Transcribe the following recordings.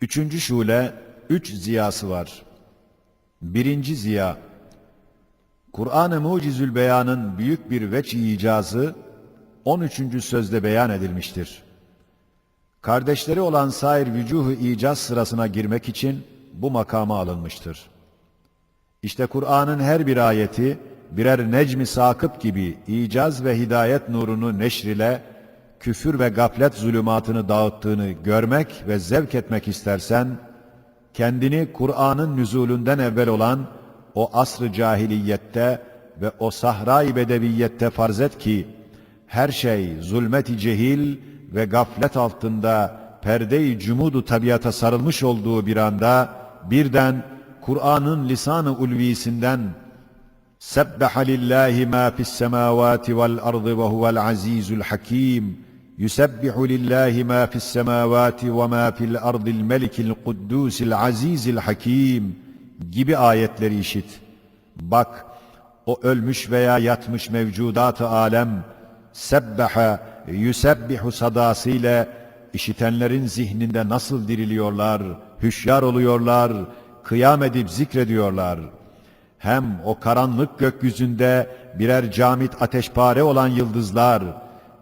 Üçüncü şule, üç ziyası var. Birinci ziya, Kur'an-ı Mucizül Beyan'ın büyük bir veç icazı 13. sözde beyan edilmiştir. Kardeşleri olan sair vücuhu icaz sırasına girmek için bu makama alınmıştır. İşte Kur'an'ın her bir ayeti birer necmi sakıp gibi icaz ve hidayet nurunu neşrile küfür ve gaflet zulümatını dağıttığını görmek ve zevk etmek istersen, kendini Kur'an'ın nüzulünden evvel olan o asr-ı cahiliyette ve o sahra-i bedeviyette farz et ki, her şey zulmet-i cehil ve gaflet altında perde-i cumudu tabiata sarılmış olduğu bir anda, birden Kur'an'ın lisan-ı ulvisinden سبح لله ما في السماوات والأرض وهو العزيز الحكيم يسبح لله ما في السماوات وما في الأرض الملك القدوس العزيز الحكيم gibi ayetleri işit. Bak o ölmüş veya yatmış mevcudat-ı alem sebbeha yusebbihu sadasıyla işitenlerin zihninde nasıl diriliyorlar, hüşyar oluyorlar, kıyam edip zikrediyorlar.'' hem o karanlık gökyüzünde birer camit ateşpare olan yıldızlar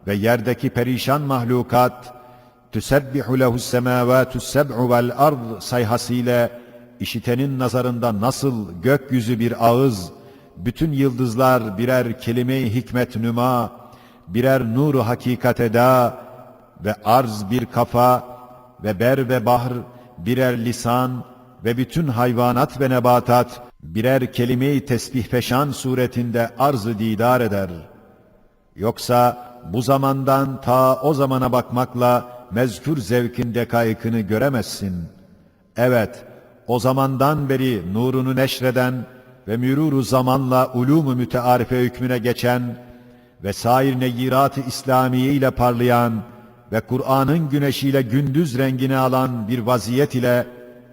ve yerdeki perişan mahlukat tüsebbihu lehu's semavatu seb'u vel ard sayhasıyla işitenin nazarında nasıl gökyüzü bir ağız, bütün yıldızlar birer kelime-i hikmet nüma, birer nuru hakikat eda ve arz bir kafa ve ber ve bahr birer lisan ve bütün hayvanat ve nebatat birer kelime-i tesbih feşan suretinde arz-ı didar eder. Yoksa bu zamandan ta o zamana bakmakla mezkür zevkin dekaykını göremezsin. Evet, o zamandan beri nurunu neşreden ve müruru zamanla ulûmu mütearife hükmüne geçen ve sair neyirat-ı İslamiye ile parlayan ve Kur'an'ın güneşiyle gündüz rengini alan bir vaziyet ile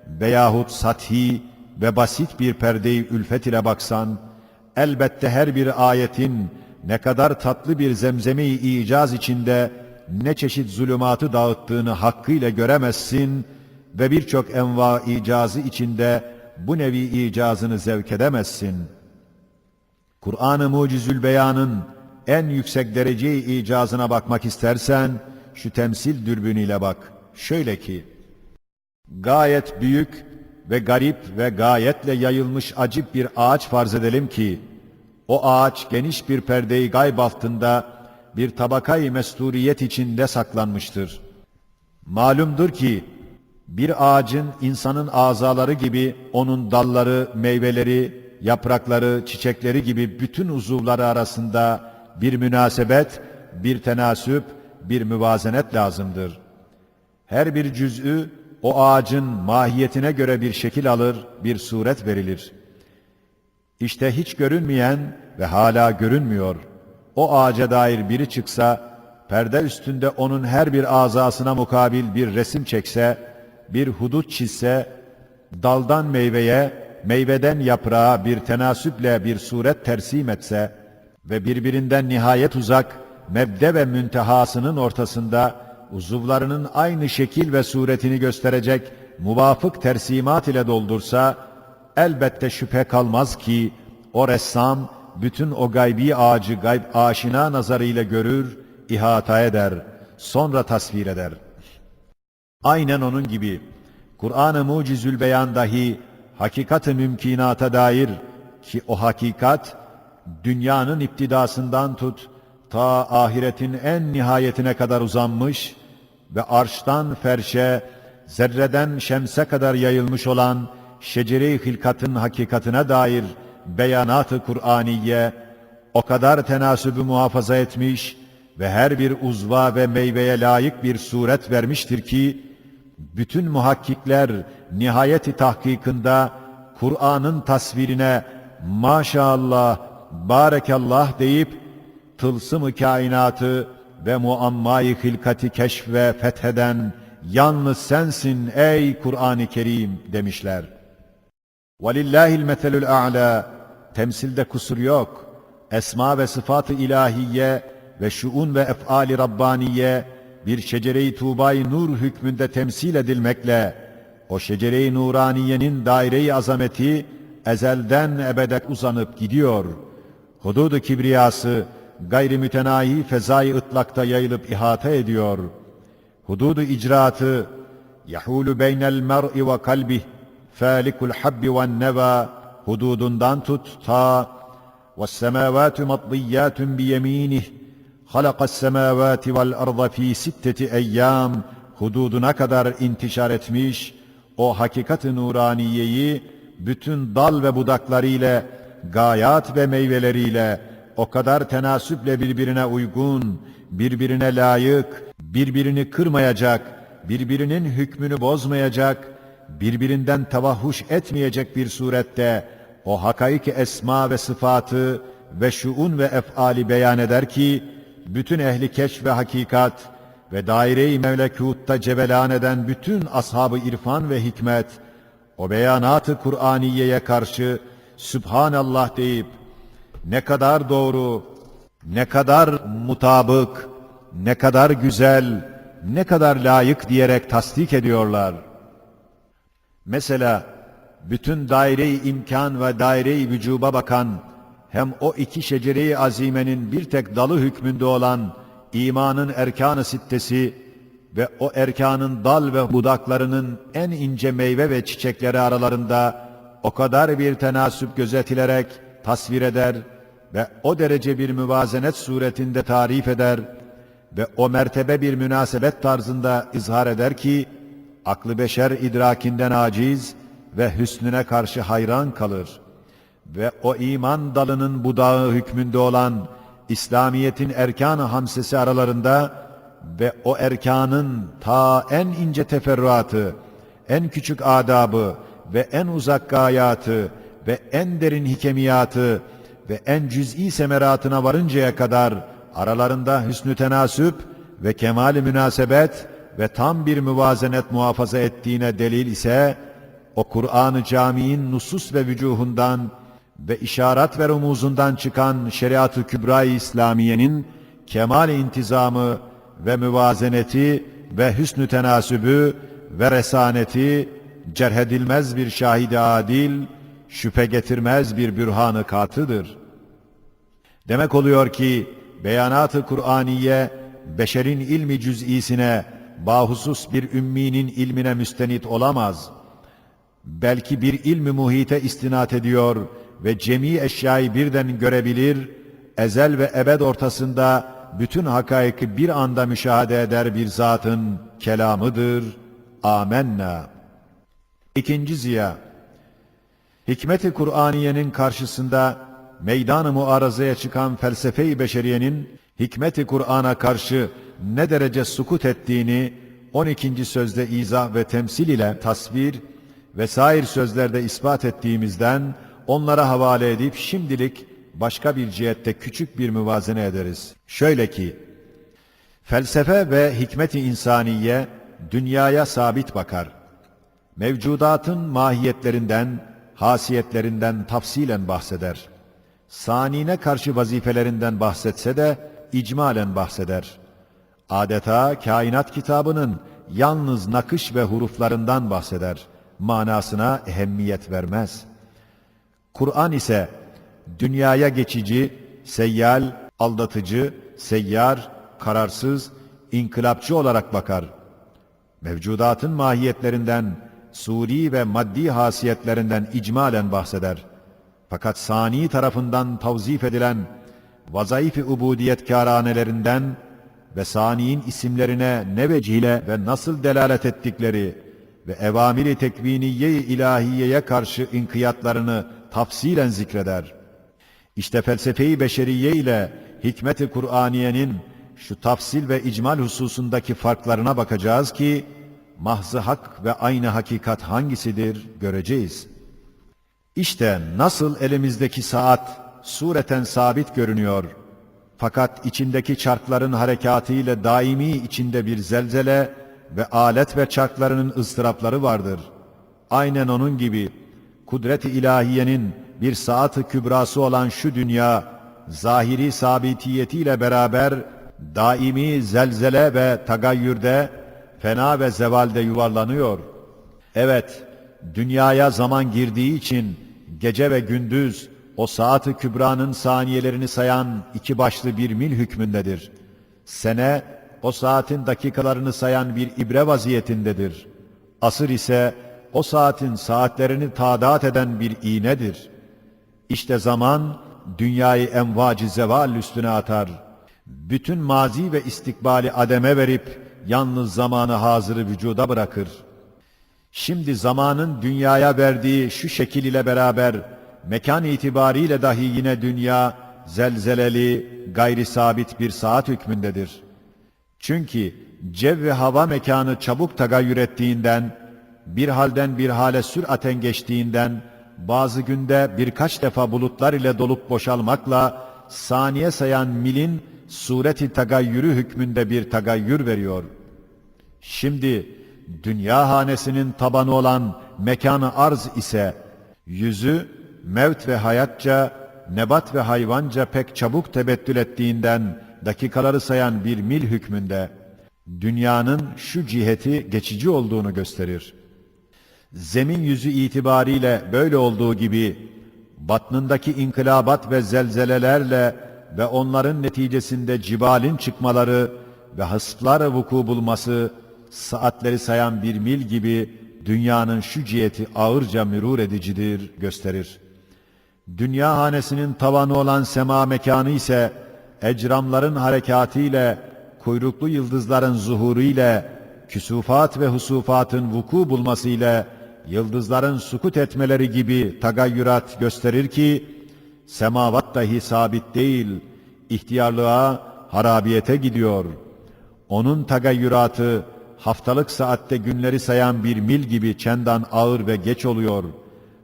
veyahut sathi ve basit bir perdeyi ülfet ile baksan, elbette her bir ayetin ne kadar tatlı bir zemzemi icaz içinde ne çeşit zulümatı dağıttığını hakkıyla göremezsin ve birçok enva icazı içinde bu nevi icazını zevk edemezsin. Kur'an-ı Mucizül Beyan'ın en yüksek derece icazına bakmak istersen, şu temsil dürbünüyle bak. Şöyle ki, gayet büyük ve garip ve gayetle yayılmış acip bir ağaç farz edelim ki, o ağaç geniş bir perdeyi gayb altında bir tabakayı mesturiyet içinde saklanmıştır. Malumdur ki, bir ağacın insanın azaları gibi onun dalları, meyveleri, yaprakları, çiçekleri gibi bütün uzuvları arasında bir münasebet, bir tenasüp, bir müvazenet lazımdır. Her bir cüz'ü o ağacın mahiyetine göre bir şekil alır, bir suret verilir. İşte hiç görünmeyen ve hala görünmüyor. O ağaca dair biri çıksa, perde üstünde onun her bir azasına mukabil bir resim çekse, bir hudut çizse, daldan meyveye, meyveden yaprağa bir tenasüple bir suret tersim etse ve birbirinden nihayet uzak, mebde ve müntehasının ortasında uzuvlarının aynı şekil ve suretini gösterecek muvafık tersimat ile doldursa, elbette şüphe kalmaz ki o ressam bütün o gaybi ağacı gayb aşina nazarıyla görür, ihata eder, sonra tasvir eder. Aynen onun gibi Kur'an-ı Mucizül Beyan dahi hakikat-ı mümkinata dair ki o hakikat dünyanın iptidasından tut ta ahiretin en nihayetine kadar uzanmış ve arştan ferşe, zerreden şemse kadar yayılmış olan şecere-i hilkatın hakikatine dair beyanat-ı Kur'aniye o kadar tenasübü muhafaza etmiş ve her bir uzva ve meyveye layık bir suret vermiştir ki, bütün muhakkikler nihayeti tahkikında Kur'an'ın tasvirine maşallah, barekallah deyip tılsım-ı kainatı ve muammayı hilkati keşf ve fetheden yalnız sensin ey Kur'an-ı Kerim demişler. وَلِلَّهِ الْمَثَلُ الْاَعْلَى Temsilde kusur yok. Esma ve sıfat-ı ilahiye ve şuun ve ef'ali Rabbaniye bir şecere-i tuğbay nur hükmünde temsil edilmekle O şecere-i nuraniyenin daire-i azameti ezelden ebede uzanıp gidiyor. Hududu kibriyası gayri mütenahi fezai ıtlakta yayılıp ihata ediyor. Hududu icraatı yahulu beynel mer'i ve kalbih Falikul habbi ve neva hududundan tut ta ve semavatü matliyatun bi yeminih halakas semavati vel arda fi sitteti eyyam hududuna kadar intişar etmiş o hakikat-ı nuraniyeyi bütün dal ve budaklarıyla gayat ve meyveleriyle o kadar tenasüple birbirine uygun, birbirine layık, birbirini kırmayacak, birbirinin hükmünü bozmayacak, birbirinden tavahhuş etmeyecek bir surette o hakaiki esma ve sıfatı ve şuun ve efali beyan eder ki, bütün ehli keşf ve hakikat ve daire-i mevlekûtta cevelan eden bütün ashabı irfan ve hikmet, o beyanatı Kur'aniyeye karşı Sübhanallah deyip, ne kadar doğru, ne kadar mutabık, ne kadar güzel, ne kadar layık diyerek tasdik ediyorlar. Mesela bütün daire-i imkan ve daire-i vücuba bakan hem o iki şecere-i azimenin bir tek dalı hükmünde olan imanın erkanı sittesi ve o erkanın dal ve budaklarının en ince meyve ve çiçekleri aralarında o kadar bir tenasüp gözetilerek tasvir eder ve o derece bir müvazenet suretinde tarif eder ve o mertebe bir münasebet tarzında izhar eder ki aklı beşer idrakinden aciz ve hüsnüne karşı hayran kalır. Ve o iman dalının budağı hükmünde olan İslamiyet'in erkan-ı hamsesi aralarında ve o erkanın ta en ince teferruatı, en küçük adabı ve en uzak gayatı ve en derin hikemiyatı ve en cüz'i semeratına varıncaya kadar aralarında hüsnü tenasüp ve kemali münasebet ve tam bir müvazenet muhafaza ettiğine delil ise o Kur'an-ı Cami'in nusus ve vücuhundan ve işaret ve rumuzundan çıkan şeriat-ı kübra-i İslamiye'nin kemal intizamı ve müvazeneti ve hüsnü tenasübü ve resaneti cerhedilmez bir şahidi adil, şüphe getirmez bir bürhanı katıdır. Demek oluyor ki beyanat-ı Kur'aniye beşerin ilmi cüz'isine bahusus bir ümminin ilmine müstenit olamaz. Belki bir ilmi muhite istinat ediyor ve cemi eşyayı birden görebilir, ezel ve ebed ortasında bütün hakaiki bir anda müşahede eder bir zatın kelamıdır. Amenna. İkinci ziya, Hikmet-i Kur'aniyenin karşısında meydan-ı muarazaya çıkan felsefe-i beşeriyenin hikmet-i Kur'an'a karşı ne derece sukut ettiğini 12. sözde izah ve temsil ile tasvir ve sair sözlerde ispat ettiğimizden onlara havale edip şimdilik başka bir cihette küçük bir müvazene ederiz. Şöyle ki, felsefe ve hikmet-i insaniye dünyaya sabit bakar. Mevcudatın mahiyetlerinden, hasiyetlerinden tafsilen bahseder. Sanine karşı vazifelerinden bahsetse de icmalen bahseder. Adeta kainat kitabının yalnız nakış ve huruflarından bahseder. Manasına ehemmiyet vermez.'' Kur'an ise dünyaya geçici, seyyal, aldatıcı, seyyar, kararsız, inkılapçı olarak bakar. Mevcudatın mahiyetlerinden, suri ve maddi hasiyetlerinden icmalen bahseder. Fakat sani tarafından tavzif edilen vazaif-i ubudiyet kâranelerinden ve saniyin isimlerine ne vecihle ve nasıl delalet ettikleri ve evamiri tekviniye-i ilahiyeye karşı inkiyatlarını tafsilen zikreder. İşte felsefe-i beşeriye ile hikmet-i Kur'aniyenin şu tafsil ve icmal hususundaki farklarına bakacağız ki, mahzı hak ve aynı hakikat hangisidir göreceğiz. İşte nasıl elimizdeki saat sureten sabit görünüyor, fakat içindeki çarkların harekatı ile daimi içinde bir zelzele ve alet ve çarklarının ıstırapları vardır. Aynen onun gibi kudret-i ilahiyenin bir saat-ı kübrası olan şu dünya, zahiri sabitiyetiyle beraber daimi zelzele ve tagayyürde, fena ve zevalde yuvarlanıyor. Evet, dünyaya zaman girdiği için gece ve gündüz o saat-ı kübranın saniyelerini sayan iki başlı bir mil hükmündedir. Sene o saatin dakikalarını sayan bir ibre vaziyetindedir. Asır ise o saatin saatlerini tadat eden bir iğnedir. İşte zaman dünyayı envacı zeval üstüne atar. Bütün mazi ve istikbali ademe verip yalnız zamanı hazırı vücuda bırakır. Şimdi zamanın dünyaya verdiği şu şekil ile beraber mekan itibariyle dahi yine dünya zelzeleli, gayri sabit bir saat hükmündedir. Çünkü cev ve hava mekanı çabuk tagayyür ettiğinden, bir halden bir hale süraten geçtiğinden, bazı günde birkaç defa bulutlar ile dolup boşalmakla saniye sayan milin sureti tagayyürü hükmünde bir tagayyür veriyor. Şimdi dünya hanesinin tabanı olan mekanı arz ise yüzü mevt ve hayatça, nebat ve hayvanca pek çabuk tebettül ettiğinden dakikaları sayan bir mil hükmünde dünyanın şu ciheti geçici olduğunu gösterir. Zemin yüzü itibariyle böyle olduğu gibi batnındaki inkılabat ve zelzelelerle ve onların neticesinde cibalin çıkmaları ve hısıtlar vuku bulması saatleri sayan bir mil gibi dünyanın şu ciheti ağırca mürur edicidir gösterir. Dünya hanesinin tavanı olan sema mekanı ise ecramların harekatı ile kuyruklu yıldızların zuhuru ile küsufat ve husufatın vuku bulması ile yıldızların sukut etmeleri gibi tagayyürat gösterir ki semavat dahi sabit değil, ihtiyarlığa, harabiyete gidiyor. Onun tagayyüratı haftalık saatte günleri sayan bir mil gibi çendan ağır ve geç oluyor.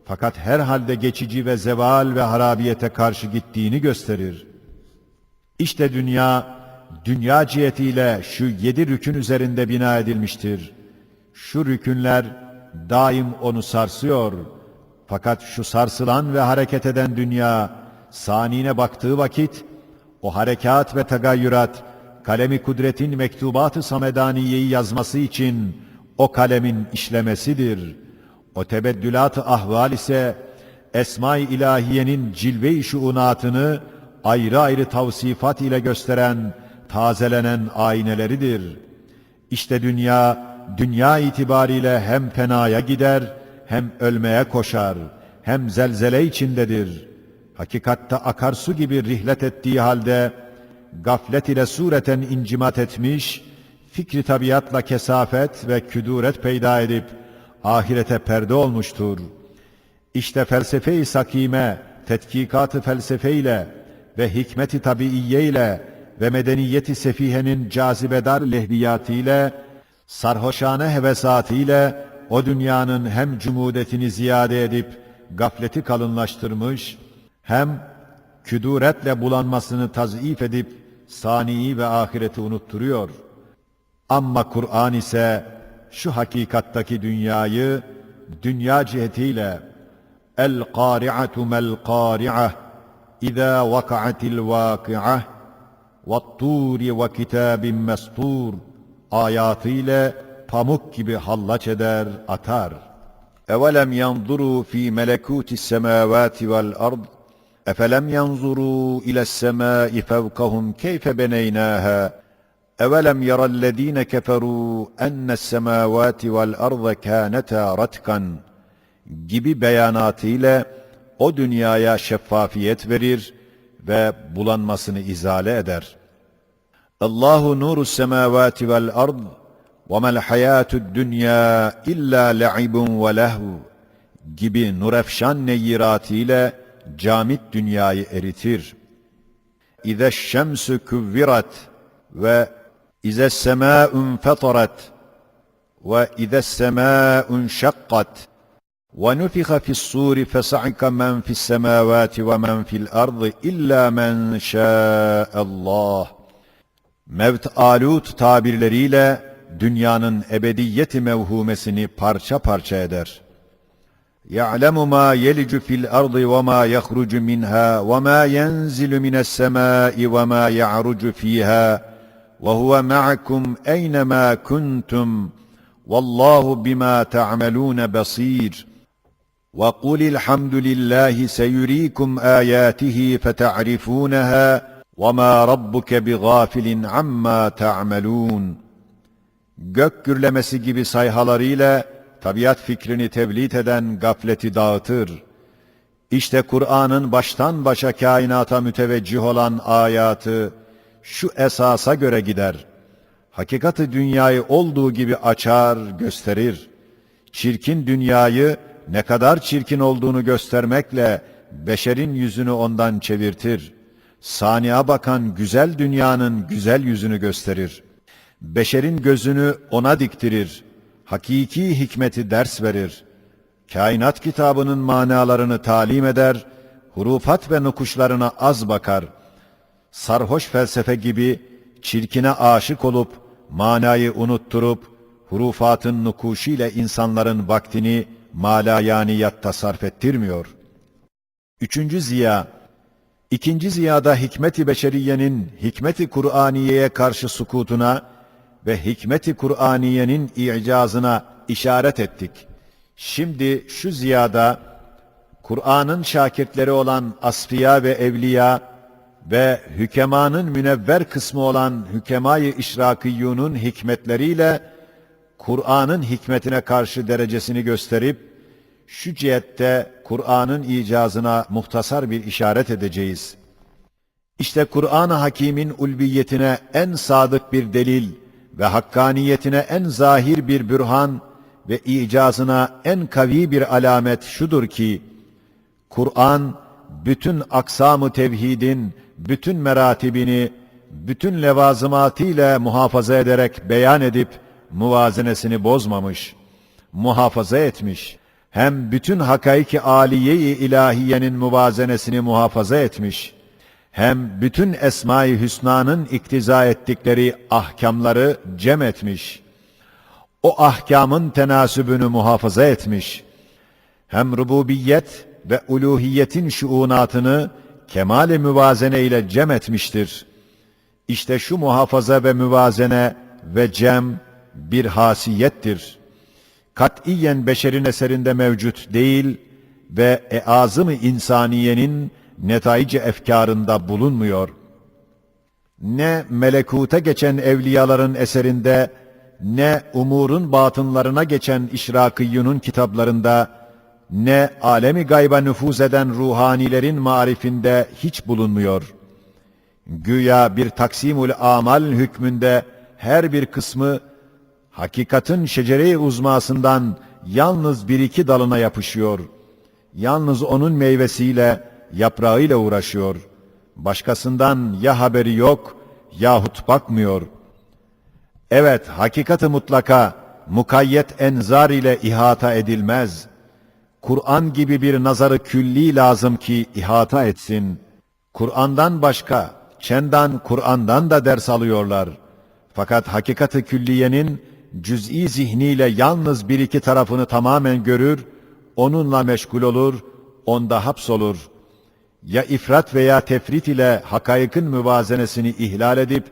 Fakat her halde geçici ve zeval ve harabiyete karşı gittiğini gösterir. İşte dünya, dünya cihetiyle şu yedi rükün üzerinde bina edilmiştir. Şu rükünler daim onu sarsıyor. Fakat şu sarsılan ve hareket eden dünya, sanine baktığı vakit, o harekat ve tagayyürat, kalemi kudretin mektubat-ı samedaniyeyi yazması için o kalemin işlemesidir. O tebeddülat-ı ahval ise Esma-i İlahiye'nin cilve-i şuunatını ayrı ayrı tavsifat ile gösteren, tazelenen ayneleridir. İşte dünya, dünya itibariyle hem fenaya gider, hem ölmeye koşar, hem zelzele içindedir. Hakikatte akarsu gibi rihlet ettiği halde, gaflet ile sureten incimat etmiş, fikri tabiatla kesafet ve küduret peyda edip, ahirete perde olmuştur. İşte felsefe-i sakime, tetkikat-ı felsefeyle ve hikmet-i tabiiye ile ve medeniyeti sefihenin cazibedar lehviyatıyla, sarhoşane hevesatıyla o dünyanın hem cumudetini ziyade edip gafleti kalınlaştırmış, hem küduretle bulanmasını tazif edip saniyi ve ahireti unutturuyor. Ama Kur'an ise şu hakikattaki dünyayı dünya cihetiyle El-Qari'atu mel-Qari'ah İzâ vaka'atil vâki'ah ve ve kitabin mestur ayatıyla pamuk gibi hallaç eder, atar. Evelem yanzuru fi melekutis semavati vel ard Efelem yanzuru iles semai fevkahum keyfe beneynâhâ أولم يرى الذين كفروا أن السماوات والأرض كانتا رتقا gibi beyanatıyla o dünyaya şeffafiyet verir ve bulanmasını izale eder. Allahu nuru semavati vel ard ve mel hayatud dünya illa la'ibun ve lehv gibi nurefşan neyiratıyla camit dünyayı eritir. İze şemsü küvvirat ve ize semâ'un fetarat ve ize semâ'un şakkat ونفخ في الصور فصعق من في السماوات ومن في الأرض إلا من شاء الله Mevt alut tabirleriyle dünyanın ebediyeti mevhumesini parça parça eder. يَعْلَمُ مَا يَلِجُ فِي الْأَرْضِ وَمَا يَخْرُجُ مِنْهَا وَمَا يَنْزِلُ مِنَ السَّمَاءِ وَمَا يَعْرُجُ فِيهَا وَهُوَ مَعَكُمْ أَيْنَمَا كُنْتُمْ والله بما تعملون بصير وقل الحمد لله سيريكم آياته فتعرفونها وما ربك بغافل عما تعملون Gök gürlemesi gibi sayhalarıyla tabiat fikrini tevlit eden gafleti dağıtır. İşte Kur'an'ın baştan başa kainata müteveccih olan ayatı şu esasa göre gider. Hakikati dünyayı olduğu gibi açar, gösterir. Çirkin dünyayı ne kadar çirkin olduğunu göstermekle beşerin yüzünü ondan çevirtir. Saniye bakan güzel dünyanın güzel yüzünü gösterir. Beşerin gözünü ona diktirir. Hakiki hikmeti ders verir. Kainat kitabının manalarını talim eder, hurufat ve nukuşlarına az bakar. Sarhoş felsefe gibi çirkine aşık olup, manayı unutturup, hurufatın nukuşiyle insanların vaktini malayaniyatta sarf ettirmiyor. Üçüncü ziya, İkinci ziyada hikmet-i beşeriyenin hikmet-i Kur'aniye'ye karşı sukutuna ve hikmet-i Kur'aniye'nin i'cazına işaret ettik. Şimdi şu ziyada Kur'an'ın şakirtleri olan asfiya ve evliya ve hükemanın münevver kısmı olan hükemay-ı işrakiyyunun hikmetleriyle Kur'an'ın hikmetine karşı derecesini gösterip şu cihette Kur'an'ın icazına muhtasar bir işaret edeceğiz. İşte Kur'an-ı Hakîm'in ulviyetine en sadık bir delil ve hakkaniyetine en zahir bir bürhan ve icazına en kavi bir alamet şudur ki, Kur'an, bütün aksamı tevhidin, bütün meratibini, bütün levazımatıyla muhafaza ederek beyan edip, muvazenesini bozmamış, muhafaza etmiş, hem bütün hakaiki aliye-i ilahiyenin muvazenesini muhafaza etmiş, hem bütün Esma-i Hüsna'nın iktiza ettikleri ahkamları cem etmiş, o ahkamın tenasübünü muhafaza etmiş, hem rububiyet ve uluhiyetin şuunatını kemal-i müvazene ile cem etmiştir. İşte şu muhafaza ve müvazene ve cem bir hasiyettir. Katiyen beşerin eserinde mevcut değil ve eazım-ı insaniyenin netaici efkarında bulunmuyor. Ne melekuta geçen evliyaların eserinde, ne umurun batınlarına geçen işrakiyunun kitaplarında, ne alemi gayba nüfuz eden ruhanilerin marifinde hiç bulunmuyor. Güya bir taksimul amal hükmünde her bir kısmı hakikatin şecere-i uzmasından yalnız bir iki dalına yapışıyor. Yalnız onun meyvesiyle, yaprağıyla uğraşıyor. Başkasından ya haberi yok yahut bakmıyor. Evet, hakikati mutlaka, mukayyet enzar ile ihata edilmez. Kur'an gibi bir nazarı külli lazım ki ihata etsin. Kur'an'dan başka, çendan Kur'an'dan da ders alıyorlar. Fakat hakikati külliyenin cüz'i zihniyle yalnız bir iki tarafını tamamen görür, onunla meşgul olur, onda hapsolur. Ya ifrat veya tefrit ile hakaykın müvazenesini ihlal edip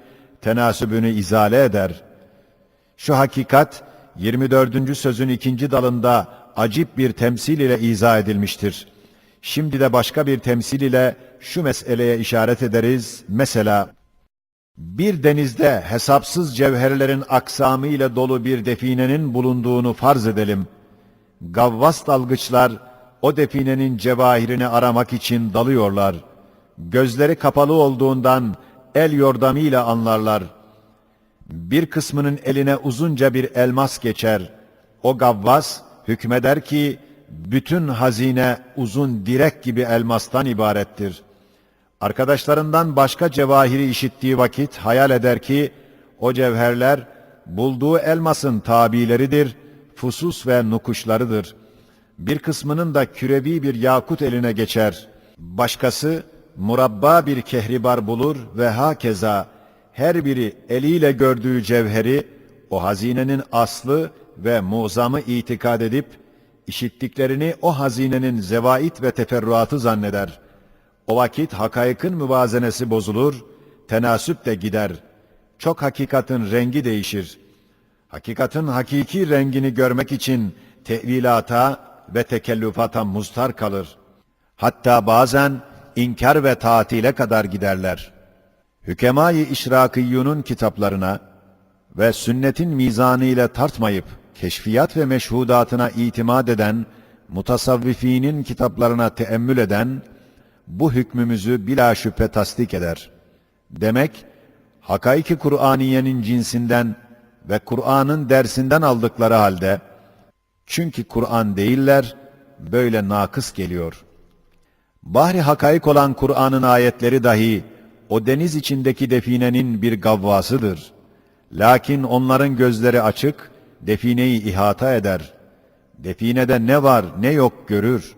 tenasübünü izale eder. Şu hakikat 24. sözün ikinci dalında acip bir temsil ile izah edilmiştir. Şimdi de başka bir temsil ile şu meseleye işaret ederiz. Mesela bir denizde hesapsız cevherlerin aksamı ile dolu bir definenin bulunduğunu farz edelim. Gavvas dalgıçlar o definenin cevahirini aramak için dalıyorlar. Gözleri kapalı olduğundan el yordamıyla anlarlar. Bir kısmının eline uzunca bir elmas geçer. O gavvas hükmeder ki bütün hazine uzun direk gibi elmastan ibarettir. Arkadaşlarından başka cevahiri işittiği vakit hayal eder ki o cevherler bulduğu elmasın tabileridir, fusus ve nukuşlarıdır. Bir kısmının da kürevi bir yakut eline geçer. Başkası murabba bir kehribar bulur ve hakeza her biri eliyle gördüğü cevheri o hazinenin aslı ve muzamı itikad edip işittiklerini o hazinenin zevait ve teferruatı zanneder. O vakit hakaykın müvazenesi bozulur, tenasüp de gider. Çok hakikatin rengi değişir. Hakikatin hakiki rengini görmek için tevilata ve tekellüfata mustar kalır. Hatta bazen inkar ve tatile kadar giderler. Hükemai İşrakiyyunun kitaplarına ve sünnetin mizanı ile tartmayıp keşfiyat ve meşhudatına itimat eden, mutasavvifinin kitaplarına teemmül eden, bu hükmümüzü bila şüphe tasdik eder. Demek, hakaiki Kur'aniyenin cinsinden ve Kur'an'ın dersinden aldıkları halde, çünkü Kur'an değiller, böyle nakıs geliyor. Bahri hakaik olan Kur'an'ın ayetleri dahi, o deniz içindeki definenin bir gavvasıdır. Lakin onların gözleri açık, defineyi ihata eder. Definede ne var ne yok görür.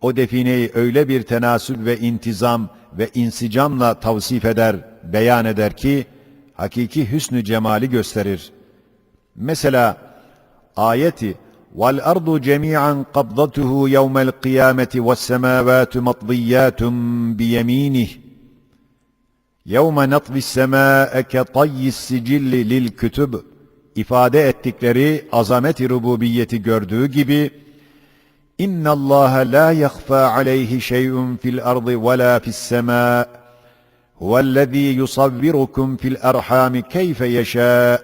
O defineyi öyle bir tenasül ve intizam ve insicamla tavsif eder, beyan eder ki, hakiki hüsnü cemali gösterir. Mesela ayeti وَالْأَرْضُ جَمِيعًا قَبْضَتُهُ يَوْمَ الْقِيَامَةِ وَالسَّمَاوَاتُ مَطْوِيَّاتٌ بِيَمِينِهِ يَوْمَ نَطْوِ السَّمَاءَ كَطَيِّ السِّجِلِّ لِلْكُتُبِ ifade ettikleri azameti rububiyeti gördüğü gibi İnna Allah la yakhfa alayhi şey'un fil ardı ve la fis sema huvellezî yusavvirukum fil erhami keyfe yeşâ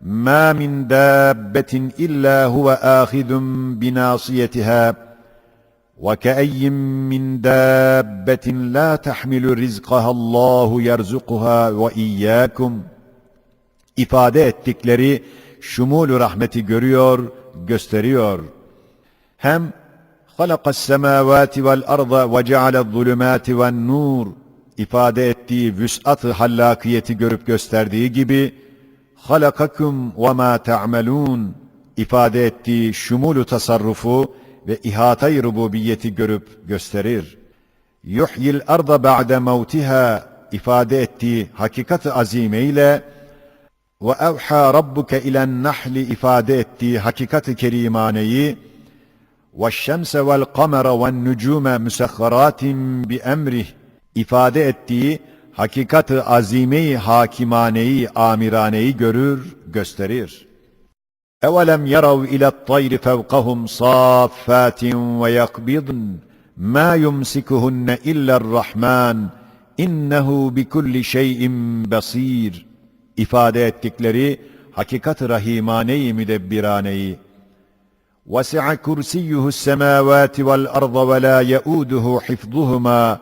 ma min dabbetin illa huve âhidun binâsiyetiha وكأي من دابة لا تحمل رزقها الله يرزقها وإياكم ifade ettikleri şumul rahmeti görüyor, gösteriyor. Hem halakas semavati vel arda ve ceale zulümati nur ifade ettiği vüs'at-ı hallakiyeti görüp gösterdiği gibi halakakum ve ma ta'melun ifade ettiği şumulu tasarrufu ve ihatay rububiyeti görüp gösterir. Yuhyil arda ba'de mevtiha ifade ettiği hakikat-ı azime ile وأوحى ربك إلى النحل اِفَادَ ettiği hakikati كَرِيمَانَيِ وَالشَّمْسَ وَالْقَمَرَ وَالنُّجُومَ مُسَخَّرَاتٍ بِأَمْرِهِ ifade ettiği hakikati azimeyi hakimaneyi amiraneyi görür, gösterir. أَوَلَمْ يَرَوْا إِلَى الطَّيْرِ فَوْقَهُمْ صَافَّاتٍ وَيَقْبِضْنَ مَا يُمْسِكُهُنَّ إِلَّا الرَّحْمَنُ إِنَّهُ بِكُلِّ شَيْءٍ بَصِيرٌ ifade ettikleri hakikat-ı rahimane-i müdebbiraneyi وَسِعَ كُرْسِيُّهُ السَّمَاوَاتِ وَالْأَرْضَ وَلَا يَؤُودُهُ حِفْظُهُمَا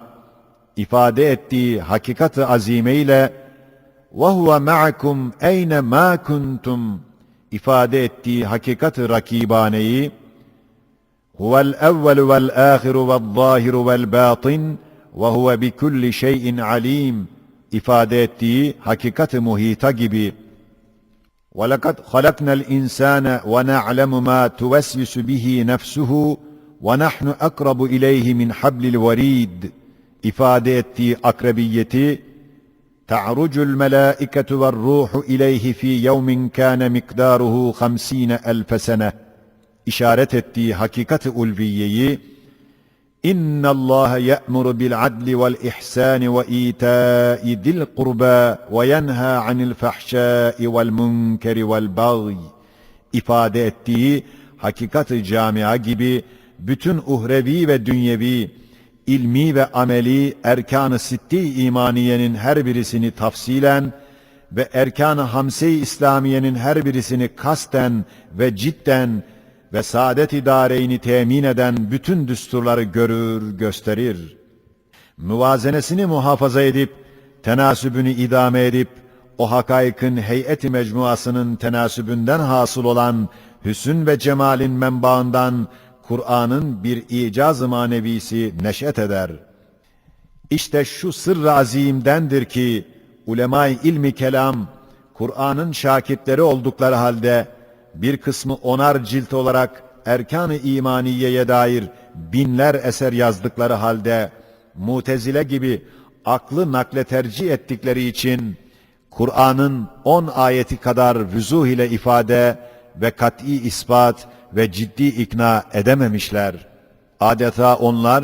ifade ettiği hakikat-ı azime ile وَهُوَ مَعَكُمْ اَيْنَ مَا كُنْتُمْ ifade ettiği hakikat-ı rakibaneyi هُوَ الْاَوَّلُ وَالْآخِرُ وَالظَّاهِرُ وَالْبَاطِنُ وَهُوَ بِكُلِّ شَيْءٍ عَلِيمٌ ifade ettiği hakikat-ı muhita gibi وَلَقَدْ خَلَقْنَا الْاِنْسَانَ وَنَعْلَمُ مَا تُوَسْوِسُ بِهِ نَفْسُهُ وَنَحْنُ أَقْرَبُ إِلَيْهِ مِنْ حَبْلِ الْوَرِيدِ. ifade ettiği akrabiyeti تَعْرُجُ الْمَلَائِكَةُ وَالرُّوحُ إِلَيْهِ فِي يَوْمٍ كَانَ مِقْدَارُهُ خَمْس۪ينَ أَلْفَ سَنَةً. işaret ettiği hakikat-ı ulviyeyi İnna Allah ya'muru bil adli vel ihsani ve ita'i dil kurba ve yenha anil fahşai vel munkeri vel bagyi. İfade ettiği hakikat-ı camia gibi bütün uhrevi ve dünyevi, ilmi ve ameli erkan-ı sitti imaniyenin her birisini tafsilen ve erkan-ı hamse-i İslamiyenin her birisini kasten ve cidden ve saadet idareyni temin eden bütün düsturları görür, gösterir. Müvazenesini muhafaza edip, tenasübünü idame edip, o hakaykın heyeti mecmuasının tenasübünden hasıl olan hüsün ve cemalin menbaından Kur'an'ın bir icaz-ı manevisi neşet eder. İşte şu sırr-ı azimdendir ki, ulema-i ilmi kelam, Kur'an'ın şakitleri oldukları halde, bir kısmı onar cilt olarak erkan-ı imaniyeye dair binler eser yazdıkları halde mutezile gibi aklı nakle tercih ettikleri için Kur'an'ın on ayeti kadar vüzuh ile ifade ve kat'i ispat ve ciddi ikna edememişler. Adeta onlar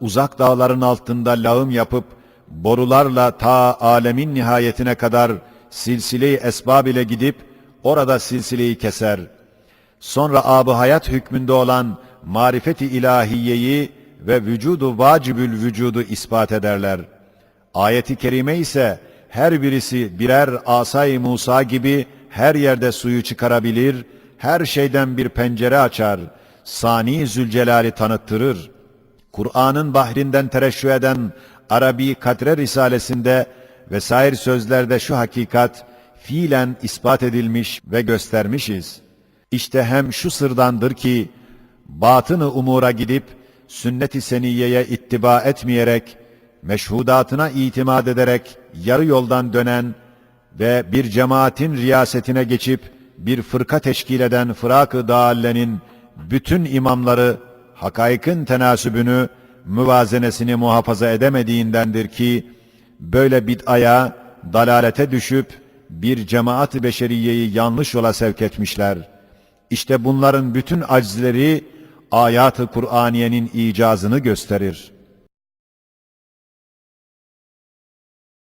uzak dağların altında lağım yapıp borularla ta alemin nihayetine kadar silsile-i esbab ile gidip orada silsileyi keser. Sonra ab hayat hükmünde olan marifeti ilahiyeyi ve vücudu vacibül vücudu ispat ederler. Ayeti kerime ise her birisi birer asay Musa gibi her yerde suyu çıkarabilir, her şeyden bir pencere açar, Sani Zülcelal'i tanıttırır. Kur'an'ın bahrinden tereşşü eden Arabi Kadre Risalesinde vesair sözlerde şu hakikat fiilen ispat edilmiş ve göstermişiz. İşte hem şu sırdandır ki batını umura gidip sünnet-i seniyeye ittiba etmeyerek meşhudatına itimat ederek yarı yoldan dönen ve bir cemaatin riyasetine geçip bir fırka teşkil eden fırak-ı dâallenin bütün imamları hakaykın tenasübünü, müvazenesini muhafaza edemediğindendir ki, böyle bid'aya, dalalete düşüp, bir cemaat-ı beşeriyeyi yanlış yola sevk etmişler. İşte bunların bütün aczleri, ayat-ı Kur'aniyenin icazını gösterir.''